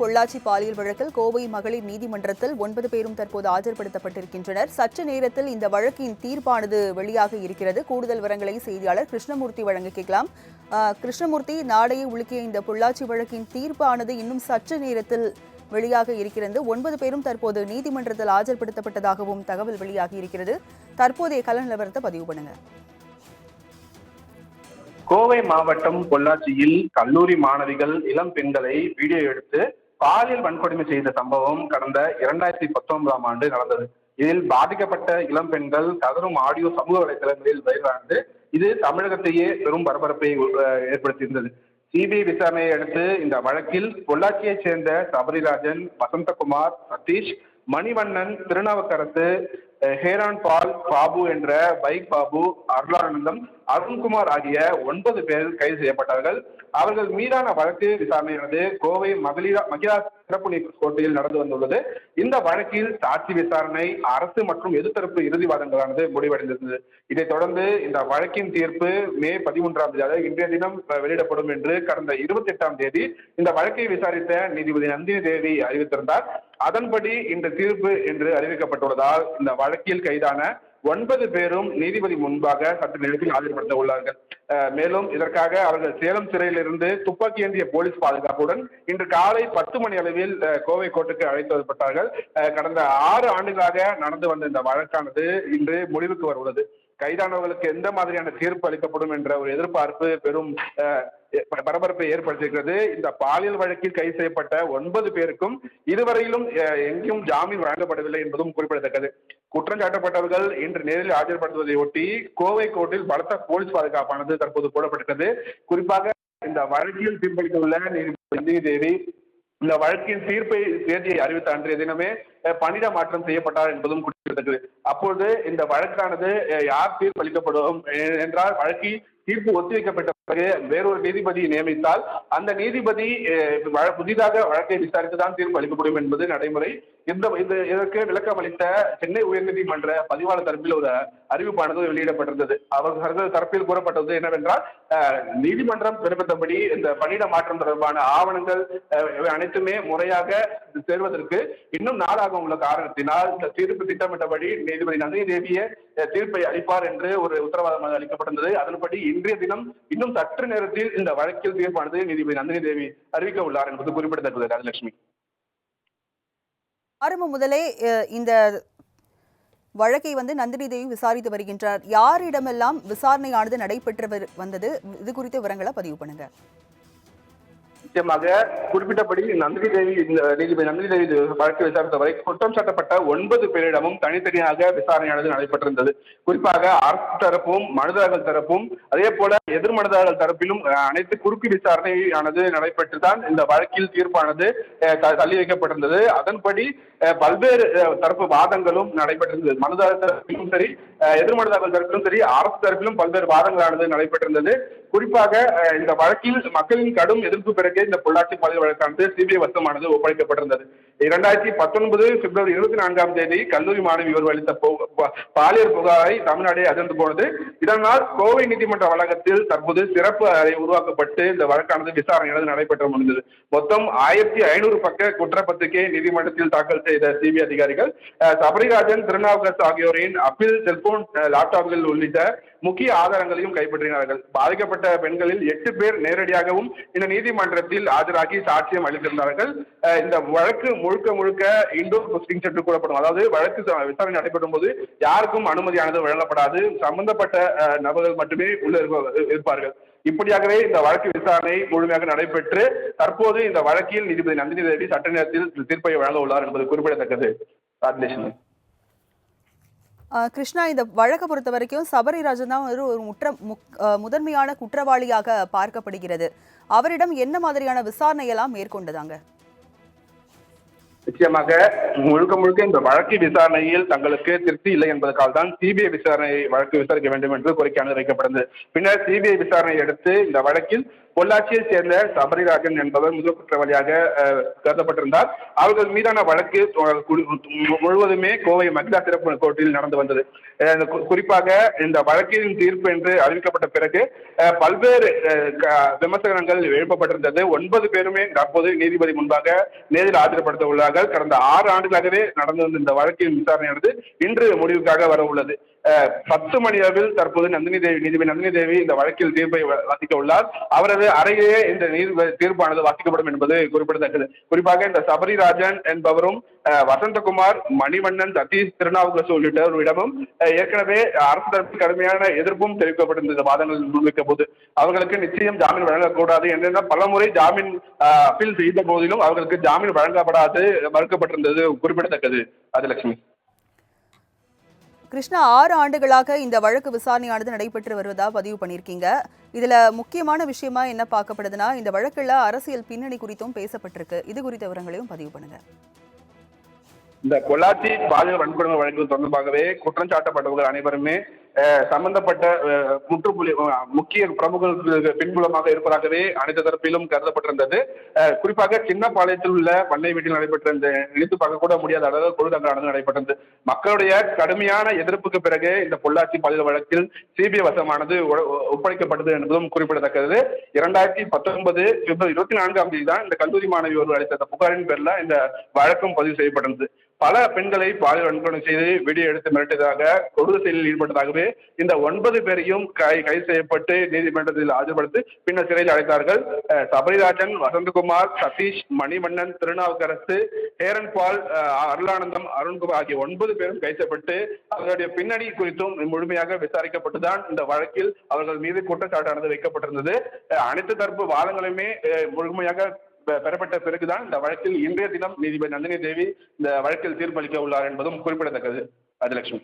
பொள்ளாச்சி பாலியல் வழக்கில் கோவை மகளிர் நீதிமன்றத்தில் ஒன்பது பேரும் தற்போது ஆஜர்படுத்தப்பட்டிருக்கின்றனர். சற்று நேரத்தில் இந்த வழக்கின் தீர்ப்பானது வெளியாக இருக்கிறது. கூடுதல் விவரங்களை செய்தியாளர் கிருஷ்ணமூர்த்தி வழங்க கேட்கலாம். கிருஷ்ணமூர்த்தி நாடையை உலுக்கிய இந்த பொள்ளாச்சி வழக்கின் தீர்ப்பானது இன்னும் சற்று நேரத்தில் வெளியாக இருக்கிறது. ஒன்பது பேரும் தற்போது நீதிமன்றத்தில் ஆஜர்படுத்தப்பட்டதாகவும் தகவல் வெளியாகி இருக்கிறது. தற்போதைய கல நிலவரத்தை பதிவு பண்ணுங்க. கோவை மாவட்டம் பொள்ளாச்சியில் கல்லூரி மாணவிகள் இளம் பெண்களை வீடியோ எடுத்து பாலியல் வன்கொடுமை செய்த சம்பவம் கடந்த இரண்டாயிரத்தி பத்தொன்பதாம் ஆண்டு நடந்தது. இதில் பாதிக்கப்பட்ட இளம் பெண்கள் கதரும் ஆடியோ சமூக வலைதளங்களில் வைரலானது. இது தமிழகத்தையே பெரும் பரபரப்பை ஏற்படுத்தியிருந்தது. சிபிஐ விசாரணையை அடுத்து இந்த வழக்கில் பொள்ளாச்சியைச் சேர்ந்த சபரிராஜன் வசந்தகுமார் சதீஷ் மணிவண்ணன் திருநாவுக்கரசு ஹேரான் பால் பாபு என்ற பைக் பாபு அருளானந்தம் அருண்குமார் ஆகிய ஒன்பது பேர் கைது செய்யப்பட்டார்கள். அவர்கள் மீதான வழக்கு விசாரணையானது கோவை மகளிரா மகிழா சிறப்பு நீதி கோட்டையில் நடந்து வந்துள்ளது. இந்த வழக்கில் சாட்சி விசாரணை அரசு மற்றும் எதிர்த்தரப்பு இறுதிவாதங்களானது முடிவடைந்திருந்தது. இதைத் தொடர்ந்து இந்த வழக்கின் தீர்ப்பு மே பதிமூன்றாம் தேதி அதாவது இன்றைய தினம் வெளியிடப்படும் என்று கடந்த இருபத்தி எட்டாம் தேதி இந்த வழக்கை விசாரித்த நீதிபதி நந்தினி தேவி அறிவித்திருந்தார். அதன்படி இந்த தீர்ப்பு என்று அறிவிக்கப்பட்டுள்ளதால் இந்த வழக்கில் கைதான ஒன்பது பேரும் நீதிபதி முன்பாக சட்ட நேரத்தில் ஆஜர்படுத்த உள்ளார்கள். மேலும் இதற்காக அவர்கள் சேலம் சிறையிலிருந்து துப்பாக்கி ஏந்திய போலீஸ் பாதுகாப்புடன் இன்று காலை பத்து மணி அளவில் கோவை கோர்ட்டுக்கு அழைத்து வரப்பட்டார்கள். கடந்த ஆறு ஆண்டுகளாக நடந்து வந்த இந்த வழக்கானது இன்று முடிவுக்கு வருகிறது. கைதானவர்களுக்கு எந்த மாதிரியான தீர்ப்பு அளிக்கப்படும் என்ற ஒரு எதிர்பார்ப்பு பெரும் பரபரப்பை ஏற்படுத்தியிருக்கிறது. இந்த பாலியல் வழக்கில் கைது செய்யப்பட்ட ஒன்பது பேருக்கும் இதுவரையிலும் அஹ், எங்கேயும் ஜாமீன் வழங்கப்படவில்லை என்பதும் குறிப்பிடத்தக்கது. குற்றம் சாட்டப்பட்டவர்கள் இன்று நேரில் ஆஜர்படுத்துவதை ஒட்டி கோவை கோர்ட்டில் பலத்த போலீஸ் பாதுகாப்பானது தற்போது போடப்பட்டிருக்கிறது. குறிப்பாக இந்த வழக்கில் தீர்ப்பளித்துள்ள நீதிபதி தேவி இந்த வழக்கின் தீர்ப்பை தேதியை அறிவித்த அன்றைய தினமே பணியிட மாற்றம் செய்யப்பட்டார் என்பதும் குறிப்பிடத்தக்கது. அப்பொழுது இந்த வழக்கானது யார் தீர்ப்பளிக்கப்படும் அளிக்கப்படும் என்றால் வழக்கில் தீர்ப்பு ஒத்திவைக்கப்பட்ட பிறகு வேறொரு நீதிபதி நியமித்தால் அந்த நீதிபதி வழ- புதிதாக வழக்கை விசாரித்துதான் தீர்ப்பு அளிக்கப்படும் என்பது நடைமுறை. இந்த இது இதற்கு விளக்கம் அளித்த சென்னை உயர்நீதிமன்ற பதிவாளர் தரப்பில் ஒரு அறிவிப்பானது வெளியிடப்பட்டிருந்தது. அவர்கள் தரப்பில் கூறப்பட்டது என்னவென்றால் நீதிமன்றம் பிறப்பித்தபடி இந்த பணியிட மாற்றம் தொடர்பான ஆவணங்கள் அனைத்துமே முறையாக சேர்வதற்கு இன்னும் நாளாக உள்ள காரணத்தினால் இந்த தீர்ப்பு திட்டமிட்டபடி நீதிபதி நந்தினி தேவியே தீர்ப்பை அளிப்பார் என்று ஒரு உத்தரவாதம் அளிக்கப்பட்டிருந்தது. அதன்படி இன்றைய தினம் இன்னும் சற்று நேரத்தில் இந்த வழக்கில் தீர்ப்பானது நீதிபதி நந்தினி தேவி அறிவிக்க உள்ளார் என்பது குறிப்பிடத்தக்கது ராஜலட்சுமி. ஆரம்பம் முதலே இந்த வழக்கை வந்து நந்தினி தேவி விசாரித்து வருகின்றார். யாரிடமெல்லாம் விசாரணையானது நடைபெற்று வந்தது? இது குறித்த விவரங்களை பதிவு பண்ணுங்க. நிச்சயமாக குறிப்பிட்டபடி நந்தினி தேவி இந்த நீதிபதி நந்தினி தேவி வழக்கு விசாரித்த வரை குற்றம் சாட்டப்பட்ட ஒன்பது பேரிடமும் தனித்தனியாக விசாரணையானது நடைபெற்றிருந்தது. குறிப்பாக அரசு தரப்பும் மனிதர்கள் தரப்பும் அதே போல எதிர் மனிதர்கள் தரப்பிலும் அனைத்து குறுக்கு விசாரணையானது நடைபெற்றுதான் இந்த வழக்கில் தீர்ப்பானது த- தள்ளி வைக்கப்பட்டிருந்தது. அதன்படி பல்வேறு தரப்பு வாதங்களும் நடைபெற்றிருந்தது. மனுதாரர் தரப்பிலும் சரி அஹ், எதிர் தரப்பிலும் சரி அரசு தரப்பிலும் பல்வேறு வாதங்களானது நடைபெற்றிருந்தது. குறிப்பாக இந்த வழக்கில் மக்களின் கடும் எதிர்ப்பு பிறகு இந்த பொள்ளாச்சி பாலியல் வழக்கானது சிபிஐ வசமானது ஒப்படைக்கப்பட்டிருந்தது. இரண்டாயிரத்தி பத்தொன்பது பிப்ரவரி இருபத்தி நான்காம் தேதி கல்லூரி மாணவி ஒருவர் அளித்த பாலியல் புகாரை தமிழ்நாடே அதிர்ந்து போனது. இதனால் கோவை நீதிமன்ற வளாகத்தில் தற்போது சிறப்பு அறை உருவாக்கப்பட்டு இந்த வழக்கானது விசாரணையானது நடைபெற்று முடிந்தது. மொத்தம் ஆயிரத்தி ஐநூறு பக்க குற்றப்பத்திரிகை நீதிமன்றத்தில் தாக்கல் செய்த சிபிஐ அதிகாரிகள் சபரிராஜன் திருநாவுக்கரசு ஆகியோரின் அப்பீல் செல்போன் லேப்டாப்கள் உள்ளிட்ட முக்கிய ஆதாரங்களையும் கைப்பற்றினார்கள். பாதிக்கப்பட்ட பெண்களில் எட்டு பேர் நேரடியாகவும் இந்த நீதிமன்றத்தில் ஆஜராகி சாட்சியம் அளித்திருந்தார்கள். இந்த வழக்கு முழுக்க முழுக்க இண்டோர் போஸ்டிங் சென்று கூறப்படும். அதாவது வழக்கு விசாரணை நடைபெறும் போது யாருக்கும் அனுமதியானது வழங்கப்படாது. சம்பந்தப்பட்ட நபர்கள் மட்டுமே உள்ள இருப்பார்கள். இப்படியாகவே இந்த வழக்கு விசாரணை முழுமையாக நடைபெற்று தற்போது இந்த வழக்கில் நீதிபதி நந்தினி தேவி சட்ட நேரத்தில் தீர்ப்பை வழங்க உள்ளார் என்பது குறிப்பிடத்தக்கது. ராஜலட்சுமி கிருஷ்ணா இந்த வழக்கை பொறுத்த வரைக்கும் சபரிராஜன் தான் ஒரு ஒரு முற்ற முதன்மையான குற்றவாளியாக பார்க்கப்படுகிறது. அவரிடம் என்ன மாதிரியான விசாரணை எல்லாம் மேற்கொண்டதாங்க? நிச்சயமாக முழுக்க முழுக்க இந்த வழக்கு விசாரணையில் தங்களுக்கு திருப்தி இல்லை என்பதற்காக தான் சிபிஐ விசாரணை வழக்கு விசாரிக்க வேண்டும் என்று கோரிக்கையானது வைக்கப்பட்டது. பின்னர் சிபிஐ விசாரணையை அடுத்து இந்த வழக்கில் பொள்ளாச்சியைச் சேர்ந்த சபரிராஜன் என்பவர் முதல் குற்றவாளியாக கருதப்பட்டிருந்தார். அவர்கள் மீதான வழக்கு முழுவதுமே கோவை மகிழா சிறப்பு கோர்ட்டில் நடந்து வந்தது. குறிப்பாக இந்த வழக்கின் தீர்ப்பு என்று அறிவிக்கப்பட்ட பிறகு பல்வேறு க- விமர்சனங்கள் எழுப்பப்பட்டிருந்தது. ஒன்பது பேருமே தற்போது நீதிபதி முன்பாக நேரில் ஆஜர்படுத்த உள்ளார்கள். கடந்த ஆறு ஆண்டுகளாகவே நடந்து வந்த இந்த வழக்கின் விசாரணையானது இன்று முடிவுக்காக வர உள்ளது. பத்து மணி அளவில் தற்போது நந்தினி தேவி நீதிபதி நந்தினி தேவி இந்த வழக்கில் தீர்ப்பை வ- வாசிக்க உள்ளார். அவரது அறையிலேயே இந்த நீர் தீர்ப்பானது வாசிக்கப்படும் என்பது குறிப்பிடத்தக்கது. குறிப்பாக இந்த சபரிராஜன் என்பவரும் வசந்தகுமார் மணிவண்ணன் சதீஷ் திருநாவுக்கரசு உள்ளிட்டவர்களிடமும் ஏற்கனவே அரசு தரப்பு கடுமையான எதிர்ப்பும் தெரிவிக்கப்பட்டிருந்தது இந்த வாதங்கள் முன்வைக்க போது. அவர்களுக்கு நிச்சயம் ஜாமீன் வழங்கக்கூடாது என்னென்ன பலமுறை ஜாமீன் அப்பீல் செய்த போதிலும் அவர்களுக்கு ஜாமீன் வழங்கப்படாது மறுக்கப்பட்டிருந்தது குறிப்பிடத்தக்கது. அதுலட்சுமி கிருஷ்ணா ஆறு ஆண்டுகளாக இந்த வழக்கு விசாரணையானது நடைபெற்று வருவதா பதிவு பண்ணியிருக்கீங்க. இதுல முக்கியமான விஷயமா என்ன பார்க்கப்படுதுன்னா இந்த வழக்குல அரசியல் பின்னணி குறித்தும் பேசப்பட்டிருக்கு. இது குறித்த விவரங்களையும் பதிவு பண்ணுங்க. இந்த பொள்ளாச்சி பாலியல் வன்கொடுமை வழக்கு தொடர்பாகவே குற்றம் சாட்டப்பட்டவர்கள் அனைவருமே சம்பந்தப்பட்ட அஹ், முற்றுப்புள்ளி முக்கிய பிரமுகர்களுக்கு பின்புலமாக இருப்பதாகவே அனைத்து தரப்பிலும் கருதப்பட்டிருந்தது. குறிப்பாக சின்னப்பாளையத்தில் உள்ள பண்ணை வீட்டில் நடைபெற்ற இந்த நினைத்து பார்க்க கூட முடியாத அளவு கொழுதங்களானது நடைபெற்றது. மக்களுடைய கடுமையான எதிர்ப்புக்கு பிறகு இந்த பொள்ளாச்சி பாலியல் வழக்கில் சிபிஐ வசமானது ஒ- ஒப்படைக்கப்பட்டது என்பதும் குறிப்பிடத்தக்கது. இரண்டாயிரத்தி பத்தொன்பது பிப்ரவரி இருபத்தி நான்காம் தேதி தான் இந்த கல்லூரி மாணவி ஒருவர் அளித்த புகாரின் பேரில் இந்த வழக்கும் பதிவு செய்யப்பட்டது. பல பெண்களை பாலியல் வன்கொடுமை செய்து வீடியோ எடுத்து மிரட்டியதாக கொடூர செயலில் ஈடுபட்டதாகவே இந்த ஒன்பது பேரையும் கை கைது செய்யப்பட்டு நீதிமன்றத்தில் ஆஜர்படுத்தி பின்னர் சிறையில் அடைத்தார்கள். சபரிராஜன் வசந்தகுமார் சதீஷ் மணிமன்னன் திருநாவுக்கரசு ஹேரன் பால் அருளானந்தம் அருண்குமார் ஆகிய ஒன்பது பேரும் கைது செய்யப்பட்டு அவர்களுடைய பின்னணி குறித்தும் முழுமையாக விசாரிக்கப்பட்டுதான் இந்த வழக்கில் அவர்கள் மீது குற்றச்சாட்டானது வைக்கப்பட்டிருந்தது. அனைத்து தரப்பு வாதங்களுமே முழுமையாக பெறப்பட்ட பிறகுதான் இந்த வழக்கில் இன்றைய தினம் நீதிபதி நந்தினி தேவி இந்த வழக்கில் தீர்ப்பளிக்க உள்ளார் என்பதும் குறிப்பிடத்தக்கது. ராஜலட்சுமி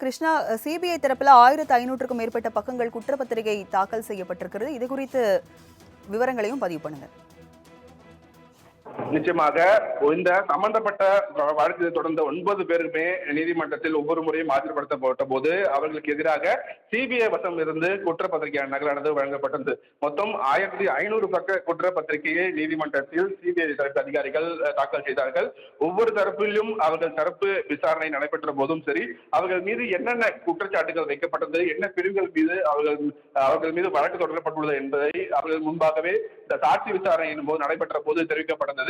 கிருஷ்ணா சிபிஐ தரப்பில் ஆயிரத்து ஐநூற்றுக்கும் மேற்பட்ட பக்கங்கள் குற்றப்பத்திரிகை தாக்கல் செய்யப்பட்டிருக்கிறது. இது குறித்து விவரங்களையும் பதிவு பண்ணுங்க. நிச்சயமாக இந்த சம்பந்தப்பட்ட வழக்கு தொடர்ந்த ஒன்பது பேருமே நீதிமன்றத்தில் ஒவ்வொரு முறையும் ஆஜர்படுத்தப்பட்ட போது அவர்களுக்கு எதிராக சிபிஐ வசம் இருந்து குற்றப்பத்திரிகை நகலானது வழங்கப்பட்டது. மொத்தம் ஆயிரத்தி ஐநூறு பக்க குற்றப்பத்திரிகையை நீதிமன்றத்தில் சிபிஐ தரப்பு அதிகாரிகள் தாக்கல் செய்தார்கள். ஒவ்வொரு தரப்பிலும் அவர்கள் தரப்பு விசாரணை நடைபெற்ற போதும் சரி அவர்கள் மீது என்னென்ன குற்றச்சாட்டுகள் வைக்கப்பட்டது என்ன பிரிவுகள் மீது அவர்கள் அவர்கள் மீது வழக்கு தொடரப்பட்டுள்ளது என்பதை அவர்கள் முன்பாகவே இந்த சாட்சி விசாரணையின் போது நடைபெற்ற போது தெரிவிக்கப்பட்டது.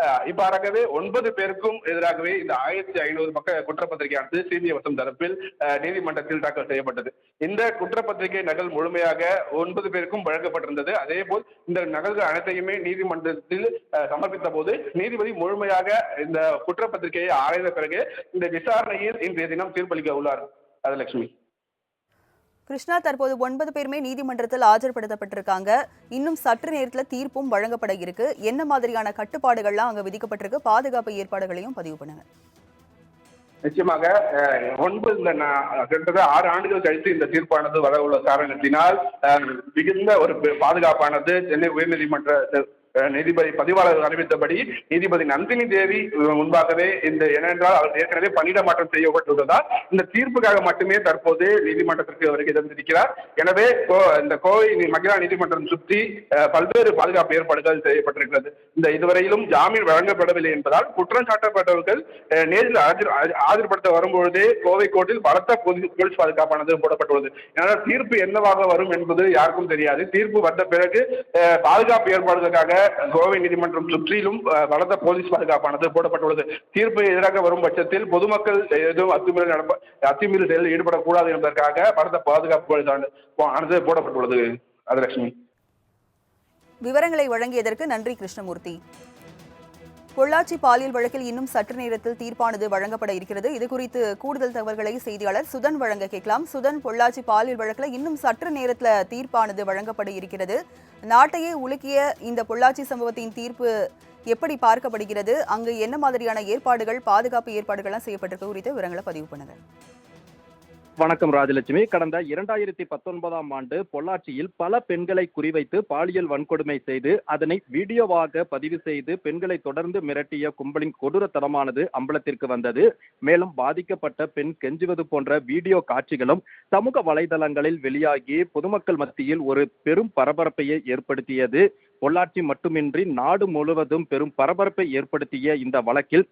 அஹ் இவ்வாறாகவே ஒன்பது பேருக்கும் எதிராகவே இந்த ஆயிரத்தி ஐநூறு பக்க குற்றப்பத்திரிகையானது சிபிஐ வசம் தரப்பில் நீதிமன்றத்தில் தாக்கல் செய்யப்பட்டது. இந்த குற்றப்பத்திரிகை நகல் முழுமையாக ஒன்பது பேருக்கும் வழங்கப்பட்டிருந்தது. அதே போல் இந்த நகல்கள் அனைத்தையுமே நீதிமன்றத்தில் சமர்ப்பித்த போது நீதிபதி முழுமையாக இந்த குற்றப்பத்திரிகையை ஆராய்ந்த பிறகு இந்த விசாரணையில் இன்றைய தினம் தீர்ப்பளிக்க உள்ளார். ராஜலட்சுமி. கிருஷ்ணா தற்போது ஒன்பது பேருமே நீதிமன்றத்தில் ஆஜர்படுத்தப்பட்டிருக்காங்க. இன்னும் சற்று நேரத்தில் தீர்ப்பும் வழங்கப்பட இருக்கு. என்ன மாதிரியான கட்டுப்பாடுகள்லாம் அங்க விதிக்கப்பட்டிருக்கு? பாதுகாப்பு ஏற்பாடுகளையும் பதிவு பண்ணுங்க. நிச்சயமாக ஒன்பது இந்த கிட்டத்தட்ட ஆறு ஆண்டுகள் கழித்து இந்த தீர்ப்பானது வர உள்ள காரணத்தினால் மிகுந்த ஒரு பாதுகாப்பானது சென்னை உயர்நீதிமன்ற நீதிபதி பதிவாளர் அறிவித்தபடி நீதிபதி நந்தினி தேவி முன்பாகவே இந்த ஏனென்றால் அவர் ஏற்கனவே பணியிட மாற்றம் செய்யப்பட்டுள்ளதால் இந்த தீர்ப்புக்காக மட்டுமே தற்போது நீதிமன்றத்திற்கு வருகை தந்திருக்கிறார். எனவே கோ- இந்த கோவை மகிழா நீதிமன்றம் சுற்றி பல்வேறு பாதுகாப்பு ஏற்பாடுகள் செய்யப்பட்டிருக்கிறது. இந்த இதுவரையிலும் ஜாமீன் வழங்கப்படவில்லை என்பதால் குற்றம் சாட்டப்பட்டவர்கள் நேரில் ஆஜர் ஆஜர்படுத்த வரும்பொழுதே கோவை கோர்ட்டில் பலத்த போலீஸ் பாதுகாப்பானது போடப்பட்டுள்ளது. ஏனால் தீர்ப்பு என்னவாக வரும் என்பது யாருக்கும் தெரியாது. தீர்ப்பு வந்த பிறகு பாதுகாப்பு ஏற்பாடுகளுக்காக கோவை நீதிமன்றம் சுற்றிலும் பலத்த போலீஸ் பாதுகாப்பானது போடப்பட்டுள்ளது. தீர்ப்பு எதிராக வரும் பட்சத்தில் பொதுமக்கள் எதுவும் அத்துமீறல் நடப்ப அத்துமீறல் செயலில் ஈடுபடக்கூடாது என்பதற்காக பலத்த பாதுகாப்பு ஆனது போடப்பட்டுள்ளது. அதலட்சுமி விவரங்களை வழங்கியதற்கு நன்றி கிருஷ்ணமூர்த்தி. பொள்ளாச்சி பாலியல் வழக்கில் இன்னும் சற்று நேரத்தில் தீர்ப்பானது வழங்கப்பட இருக்கிறது. இது குறித்து கூடுதல் தகவல்களை செய்தியாளர் சுதன் வழங்க கேட்கலாம். சுதன் பொள்ளாச்சி பாலியல் வழக்கில் இன்னும் சற்று நேரத்தில் தீர்ப்பானது வழங்கப்பட இருக்கிறது. நாட்டையே உலுக்கிய இந்த பொள்ளாச்சி சம்பவத்தின் தீர்ப்பு எப்படி பார்க்கப்படுகிறது? அங்கு என்ன மாதிரியான ஏற்பாடுகள் பாதுகாப்பு ஏற்பாடுகள்லாம் செய்யப்பட்டிருக்கு குறித்த விவரங்களை பதிவு பண்ணுங்கள் வணக்கம் ராஜலட்சுமி. கடந்த இரண்டாயிரத்தி பத்தொன்பதாம் ஆண்டு பொள்ளாச்சியில் பல பெண்களை குறிவைத்து பாலியல் வன்கொடுமை செய்து அதனை வீடியோவாக பதிவு செய்து பெண்களை தொடர்ந்து மிரட்டிய கும்பலின் கொடூரத்தனமானது அம்பலத்திற்கு வந்தது. மேலும் பாதிக்கப்பட்ட பெண் கெஞ்சுவது போன்ற வீடியோ காட்சிகளும் சமூக வலைதளங்களில் வெளியாகி பொதுமக்கள் மத்தியில் ஒரு பெரும் பரபரப்பையை ஏற்படுத்தியது. பொள்ளாச்சி மட்டுமின்றி நாடு முழுவதும் பெரும் பரபரப்பை ஏற்படுத்திய இந்த வழக்கில்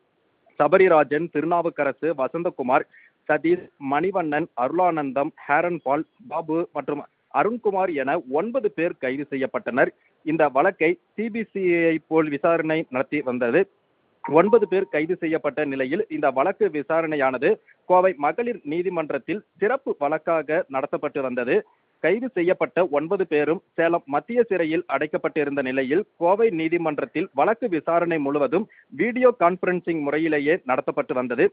சபரிராஜன் திருநாவுக்கரசு வசந்தகுமார் சதீஷ் மணிவண்ணன் அருளானந்தம் ஹேரன் பால் பாபு மற்றும் அருண்குமார் என ஒன்பது பேர் கைது செய்யப்பட்டனர். இந்த வழக்கை சிபிசிஐ போல் விசாரணை நடத்தி வந்தது. ஒன்பது பேர் கைது செய்யப்பட்ட நிலையில் இந்த வழக்கு விசாரணையானது கோவை மகளிர் நீதிமன்றத்தில் சிறப்பு வழக்காக நடத்தப்பட்டு வந்தது. கைது செய்யப்பட்ட ஒன்பது பேரும் சேலம் மத்திய சிறையில் அடைக்கப்பட்டிருந்த நிலையில் கோவை நீதிமன்றத்தில் வழக்கு விசாரணை முழுவதும் வீடியோ கான்பரன்சிங் முறையிலேயே நடத்தப்பட்டு வந்தது.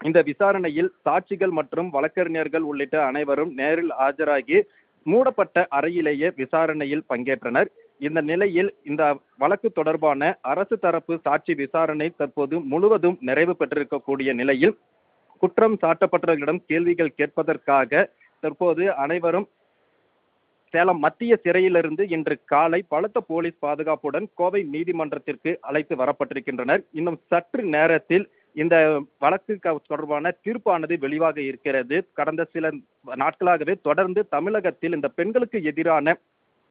இந்த விசாரணையில் சாட்சிகள் மற்றும் வழக்கறிஞர்கள் உள்ளிட்ட அனைவரும் நேரில் ஆஜராகி மூடப்பட்ட அறையிலேயே விசாரணையில் பங்கேற்றனர். இந்த நிலையில் இந்த வழக்கு தொடர்பான அரசு தரப்பு சாட்சி விசாரணை தற்போது முழுவதும் நிறைவு பெற்றிருக்கக்கூடிய நிலையில் குற்றம் சாட்டப்பட்டவர்களிடம் கேள்விகள் கேட்பதற்காக தற்போது அனைவரும் சேலம் மத்திய சிறையிலிருந்து இன்று காலை பலத்த போலீஸ் பாதுகாப்புடன் கோவை நீதிமன்றத்திற்கு அழைத்து வரப்பட்டிருக்கின்றனர். இன்னும் சற்று நேரத்தில் இந்த வழக்கு தொடர்பான தீர்ப்பானது வெளிவாக இருக்கிறது. கடந்த சில நாட்களாகவே தொடர்ந்து தமிழகத்தில் இந்த பெண்களுக்கு எதிரான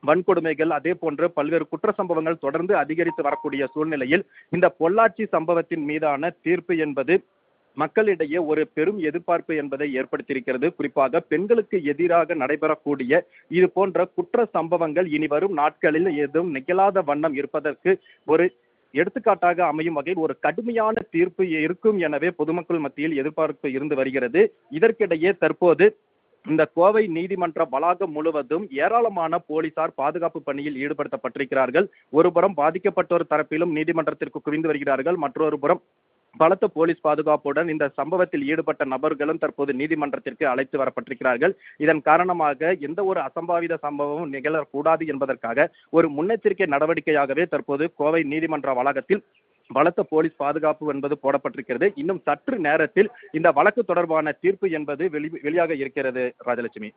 வன்கொடுமைகள் அதே போன்று பல்வேறு குற்ற சம்பவங்கள் தொடர்ந்து அதிகரித்து வரக்கூடிய சூழ்நிலையில் இந்த பொள்ளாச்சி சம்பவத்தின் மீதான தீர்ப்பு என்பது மக்களிடையே ஒரு பெரும் எதிர்பார்ப்பு என்பதை ஏற்படுத்தியிருக்கிறது. குறிப்பாக பெண்களுக்கு எதிராக நடைபெறக்கூடிய இது போன்ற குற்ற சம்பவங்கள் இனி வரும் நாட்களில் எதுவும் நிகழாத வண்ணம் இருப்பதற்கு ஒரு எடுத்துக்காட்டாக அமையும் வகையில் ஒரு கடுமையான தீர்ப்பு இருக்கும் எனவே பொதுமக்கள் மத்தியில் எதிர்பார்ப்பு இருந்து வருகிறது. இதற்கிடையே தற்போது இந்த கோவை நீதிமன்ற வளாகம் முழுவதும் ஏராளமான போலீசார் பாதுகாப்பு பணியில் ஈடுபடுத்தப்பட்டிருக்கிறார்கள். ஒருபுறம் பாதிக்கப்பட்டோர் தரப்பிலும் நீதிமன்றத்திற்கு குவிந்து வருகிறார்கள். மற்றொரு புறம் பலத்த போலீஸ் பாதுகாப்புடன் இந்த சம்பவத்தில் ஈடுபட்ட நபர்களும் தற்போது நீதிமன்றத்திற்கு அழைத்து வரப்பட்டிருக்கிறார்கள். இதன் காரணமாக எந்த ஒரு அசம்பாவித சம்பவமும் நிகழக்கூடாது என்பதற்காக ஒரு முன்னெச்சரிக்கை நடவடிக்கையாகவே தற்போது கோவை நீதிமன்ற வளாகத்தில் பலத்த போலீஸ் பாதுகாப்பு என்பது போடப்பட்டிருக்கிறது. இன்னும் சற்று நேரத்தில் இந்த வழக்கு தொடர்பான தீர்ப்பு என்பது வெளி வெளியாக இருக்கிறது ராஜலட்சுமி.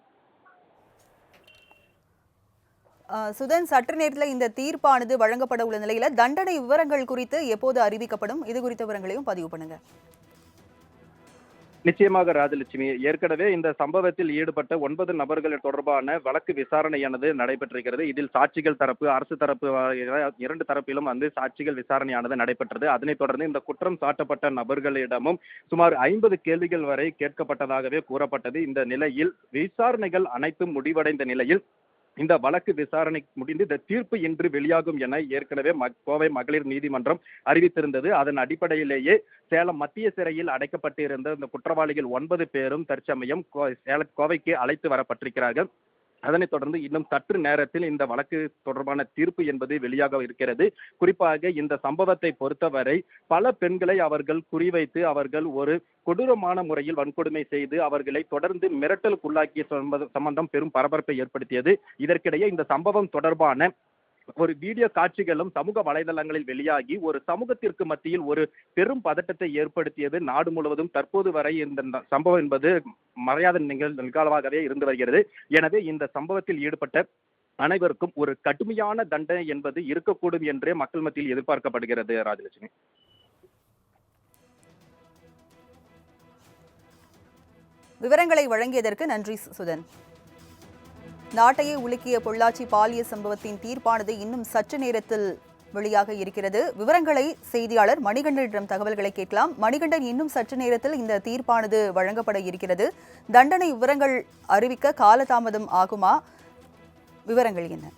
சுதன் சற்று நேரத்தில் இந்த தீர்ப்பானது வழங்கப்பட உள்ள நிலையில் தண்டனை விவரங்கள் குறித்து எப்போது அறிவிக்கப்படும்? இது குறித்த விவரங்களையும் பதிவு பண்ணுங்க. நிச்சயமாக ராஜலட்சுமி ஏற்கனவே இந்த சம்பவத்தில் ஈடுபட்ட ஒன்பது நபர்கள் தொடர்பான வழக்கு விசாரணையானது நடைபெற்றிருக்கிறது. இதில் சாட்சிகள் தரப்பு அரசு தரப்பு இரண்டு தரப்பிலும் வந்து சாட்சிகள் விசாரணையானது நடைபெற்றது. அதனைத் தொடர்ந்து இந்த குற்றம் சாட்டப்பட்ட நபர்களிடமும் சுமார் ஐம்பது கேள்விகள் வரை கேட்கப்பட்டதாகவே கூறப்பட்டது. இந்த நிலையில் விசாரணைகள் அனைத்தும் முடிவடைந்த நிலையில் இந்த வழக்கு விசாரணை முடிந்து இந்த தீர்ப்பு இன்று வெளியாகும் என ஏற்கனவே கோவை மகளிர் நீதிமன்றம் அறிவித்திருந்தது. அதன் அடிப்படையிலேயே சேலம் மத்திய சிறையில் அடைக்கப்பட்டிருந்த இந்த குற்றவாளிகள் ஒன்பது பேரும் தற்சமயம் சேல கோவைக்கு அழைத்து வரப்பட்டிருக்கிறார்கள். அதனைத் தொடர்ந்து இன்னும் சற்று நேரத்தில் இந்த வழக்கு தொடர்பான தீர்ப்பு என்பது வெளியாக இருக்கிறது. குறிப்பாக இந்த சம்பவத்தை பொறுத்தவரை பல பெண்களை அவர்கள் குறிவைத்து அவர்கள் ஒரு கொடூரமான முறையில் வன்கொடுமை செய்து அவர்களை தொடர்ந்து மிரட்டலுக்குள்ளாக்கிய சம்பந்தம் பெரும் பரபரப்பை ஏற்படுத்தியது. இதற்கிடையே இந்த சம்பவம் தொடர்பான ஒரு வீடியோ காட்சிகளும் சமூக வலைதளங்களில் வெளியாகி ஒரு சமூகத்திற்கு மத்தியில் ஒரு பெரும் பதட்டத்தை ஏற்படுத்தியது நாடு முழுவதும். தற்போது வரை இந்த சம்பவம் என்பது மறையாத நிகழ் நிகழ்வாகவே இருந்து வருகிறது. எனவே இந்த சம்பவத்தில் ஈடுபட்ட அனைவருக்கும் ஒரு கடுமையான தண்டனை என்பது இருக்கக்கூடும் என்றே மக்கள் மத்தியில் எதிர்பார்க்கப்படுகிறது ராஜலட்சுமி. விவரங்களை வழங்கியதற்கு நன்றி சுதன். நாட்டையே உலுக்கிய பொள்ளாச்சி பாலியல் சம்பவத்தின் தீர்ப்பானது இன்னும் சற்று நேரத்தில் வெளியாக இருக்கிறது. விவரங்களை செய்தியாளர் மணிகண்டனிடம் தகவல்களை கேட்கலாம். மணிகண்டன் இன்னும் சற்று நேரத்தில் இந்த தீர்ப்பானது வழங்கப்பட இருக்கிறது. தண்டனை விவரங்கள் அறிவிக்க காலதாமதம் ஆகுமா? விவரங்கள் என்ன?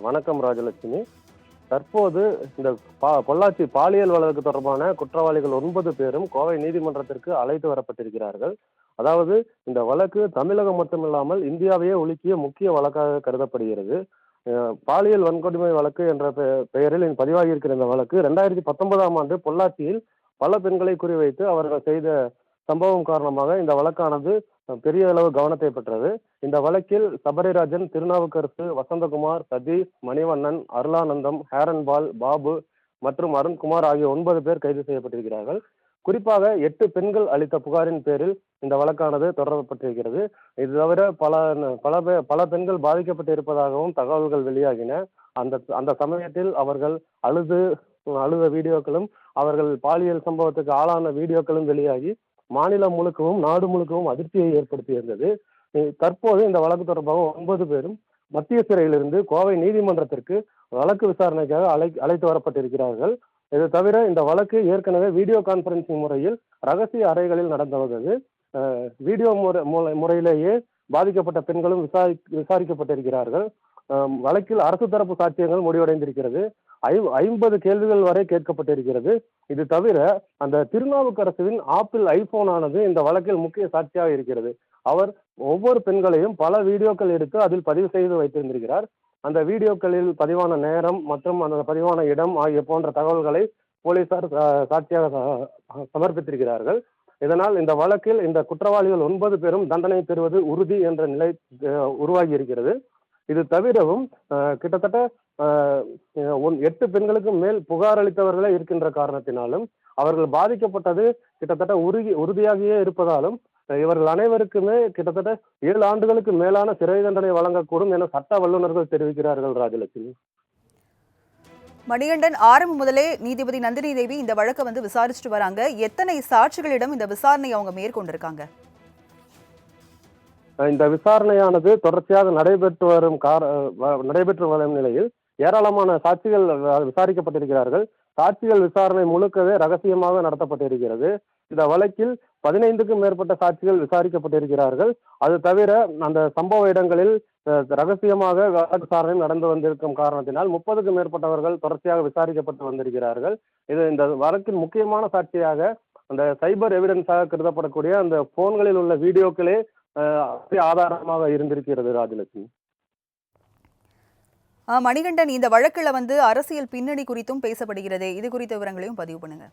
வணக்கம் ராஜலட்சுமி. தற்போது இந்த பா- பொள்ளாச்சி பாலியல் வழக்கு தொடர்பான குற்றவாளிகள் ஒன்பது பேரும் கோவை நீதிமன்றத்திற்கு அழைத்து வரப்பட்டிருக்கிறார்கள். அதாவது இந்த வழக்கு தமிழகம் மட்டுமில்லாமல் இந்தியாவையே உலுக்கிய முக்கிய வழக்காக கருதப்படுகிறது. பாலியல் வன்கொடுமை வழக்கு என்ற பெ- பெயரில் பதிவாகி இருக்கிற இந்த வழக்கு ரெண்டாயிரத்தி பத்தொன்பதாம் ஆண்டு பொள்ளாச்சியில் பல பெண்களை குறிவைத்து அவர்கள் செய்த சம்பவம் காரணமாக இந்த வழக்கானது பெரிய அளவு கவனத்தை பெற்றது. இந்த வழக்கில் சபரிராஜன் திருநாவுக்கரசு வசந்தகுமார் சதீஷ் மணிவண்ணன் அருளானந்தம் ஹேரன்பால் பாபு மற்றும் அருண்குமார் ஆகிய ஒன்பது பேர் கைது செய்யப்பட்டிருக்கிறார்கள். குறிப்பாக எட்டு பெண்கள் அளித்த புகாரின் பேரில் இந்த வழக்கானது தொடரப்பட்டிருக்கிறது. இது தவிர பல பல பல பெண்கள் பாதிக்கப்பட்டு இருப்பதாகவும் தகவல்கள் வெளியாகின. அந்த அந்த சமயத்தில் அவர்கள் அழுது அழுத வீடியோக்களும் அவர்கள் பாலியல் சம்பவத்துக்கு ஆளான வீடியோக்களும் வெளியாகி மாநிலம் முழுக்கவும் நாடு முழுக்கவும் அதிர்ச்சியை ஏற்படுத்தியிருந்தது. தற்போது இந்த வழக்கு தொடர்பாக ஒன்பது பேரும் மத்திய சிறையிலிருந்து கோவை நீதிமன்றத்திற்கு வழக்கு விசாரணைக்காக அழை அழைத்து வரப்பட்டிருக்கிறார்கள். இது தவிர இந்த வழக்கு ஏற்கனவே வீடியோ கான்பரன்சிங் முறையில் ரகசிய அறைகளில் நடந்து வீடியோ முறை முறையிலேயே பாதிக்கப்பட்ட பெண்களும் விசாரி விசாரிக்கப்பட்டிருக்கிறார்கள். வழக்கில் அரசு தரப்பு சாட்சியங்கள் முடிவடைந்திருக்கிறது. ஐ ஐம்பது கேள்விகள் வரை கேட்கப்பட்டிருக்கிறது. இது தவிர அந்த திருநாவுக்கரசுவின் ஆப்பிள் ஐபோன் ஆனது இந்த வழக்கில் முக்கிய சாட்சியாக இருக்கிறது. அவர் ஒவ்வொரு பெண்களையும் பல வீடியோக்கள் எடுத்து அதில் பதிவு செய்து வைத்திருந்திருக்கிறார். அந்த வீடியோக்களில் பதிவான நேரம் மற்றும் அந்த பதிவான இடம் ஆகிய போன்ற தகவல்களை போலீசார் சாட்சியாக சமர்ப்பித்திருக்கிறார்கள். இதனால் இந்த வழக்கில் இந்த குற்றவாளிகள் ஒன்பது பேரும் தண்டனை பெறுவது உறுதி என்ற நிலை உருவாகி இருக்கிறது இது தவிரவும் கிட்டத்தட்ட ஒன்- எட்டு பெண்களுக்கு மேல் புகார் அளித்தவர்களே இருக்கின்ற காரணத்தினாலும் அவர்கள் பாதிக்கப்பட்டது கிட்டத்தட்ட உறுதி உறுதியாகியே இருப்பதாலும் இவர்கள் அனைவருக்குமே கிட்டத்தட்ட ஏழு ஆண்டுகளுக்கு மேலான சிறை தண்டனை வழங்கக்கூடும் என சட்ட வல்லுநர்கள் தெரிவிக்கிறார்கள் ராஜலட்சுமி. மணிகண்டன் ஆரம்பம் முதலே நீதிபதி நந்தினி தேவி இந்த வழக்கை வந்து விசாரிச்சுட்டு வராங்க. எத்தனை சாட்சிகளிடம் இந்த விசாரணை அவங்க மேற்கொண்டிருக்காங்க? இந்த விசாரணையானது தொடர்ச்சியாக நடைபெற்று வரும் கார நடைபெற்று வரும் நிலையில் ஏராளமான சாட்சிகள் விசாரிக்கப்பட்டிருக்கிறார்கள். சாட்சிகள் விசாரணை முழுக்கவே ரகசியமாக நடத்தப்பட்டிருக்கிறது. இந்த வழக்கில் பதினைந்துக்கும் மேற்பட்ட சாட்சிகள் விசாரிக்கப்பட்டிருக்கிறார்கள். அது தவிர அந்த சம்பவ இடங்களில் ரகசியமாக வழக்கு விசாரணை நடந்து வந்திருக்கும் காரணத்தினால் முப்பதுக்கும் மேற்பட்டவர்கள் தொடர்ச்சியாக விசாரிக்கப்பட்டு வந்திருக்கிறார்கள். இது இந்த வழக்கின் முக்கியமான சாட்சியாக அந்த சைபர் எவிடன்ஸாக கருதப்படக்கூடிய அந்த போன்களில் உள்ள வீடியோக்களே ஆதாரமாக இருந்திருக்கிறது ராஜலட்சுமி. மணிகண்டன் இந்த வழக்கில் வந்து அரசியல் பின்னணி குறித்தும் பேசப்படுகிறது. இது குறித்த விவரங்களையும் பதிவு பண்ணுங்க.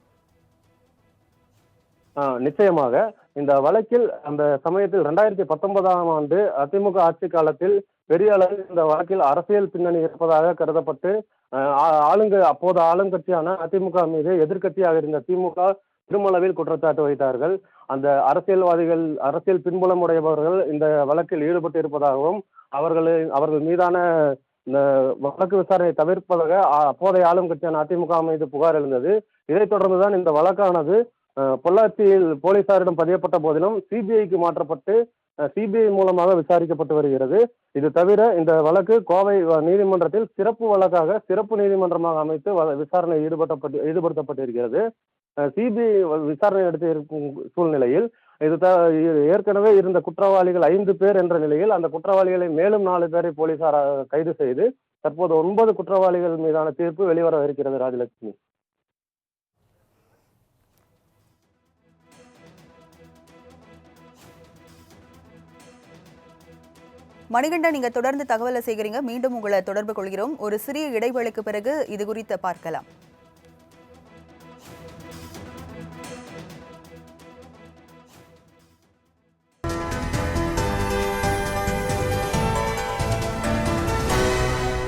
நிச்சயமாக. இந்த வழக்கில் அந்த சமயத்தில் ரெண்டாயிரத்தி பத்தொன்பதாம் ஆண்டு அதிமுக ஆட்சி காலத்தில் பெரிய அளவில் இந்த வழக்கில் அரசியல் பின்னணி இருப்பதாக கருதப்பட்டு ஆளுங்க அப்போது ஆளுங்கட்சியான அதிமுக மீது எதிர்க்கட்சியாக இருந்த திமுக திருமளவில் குற்றச்சாட்டு வைத்தார்கள். அந்த அரசியல்வாதிகள் அரசியல் பின்புலம் உடையவர்கள் இந்த வழக்கில் ஈடுபட்டு இருப்பதாகவும் அவர்களை அவர்கள் மீதான இந்த வழக்கு விசாரணையை தவிர்ப்பதாக அப்போதைய ஆளும் கட்சியான அதிமுக மீது புகார் எழுந்தது. இதைத் தொடர்ந்துதான் இந்த வழக்கானது பொள்ளாச்சியில் போலீசாரிடம் பதியப்பட்ட போதிலும் சிபிஐக்கு மாற்றப்பட்டு சிபிஐ மூலமாக விசாரிக்கப்பட்டு வருகிறது. இது தவிர இந்த வழக்கு கோவை நீதிமன்றத்தில் சிறப்பு வழக்காக சிறப்பு நீதிமன்றமாக அமைத்து விசாரணை ஈடுபட்டப்பட்டு ஈடுபடுத்தப்பட்டிருக்கிறது. சிபிஐ விசாரணை எடுத்து இருக்கும் சூழ்நிலையில் இது த ஏற்கனவே இருந்த குற்றவாளிகள் ஐந்து பேர் என்ற நிலையில் அந்த குற்றவாளிகளை மேலும் நாலு பேரை போலீசார் கைது செய்து தற்போது ஒன்பது குற்றவாளிகள் மீதான தீர்ப்பு வெளிவர இருக்கிறது ராஜலட்சுமி. மணிகண்டன் நீங்க தொடர்ந்து தகவலை சேகரிங்க. மீண்டும் உங்களை தொடர்பு கொள்கிறோம். ஒரு சிறிய இடைவெளிக்கு பிறகு இது குறித்து பார்க்கலாம்.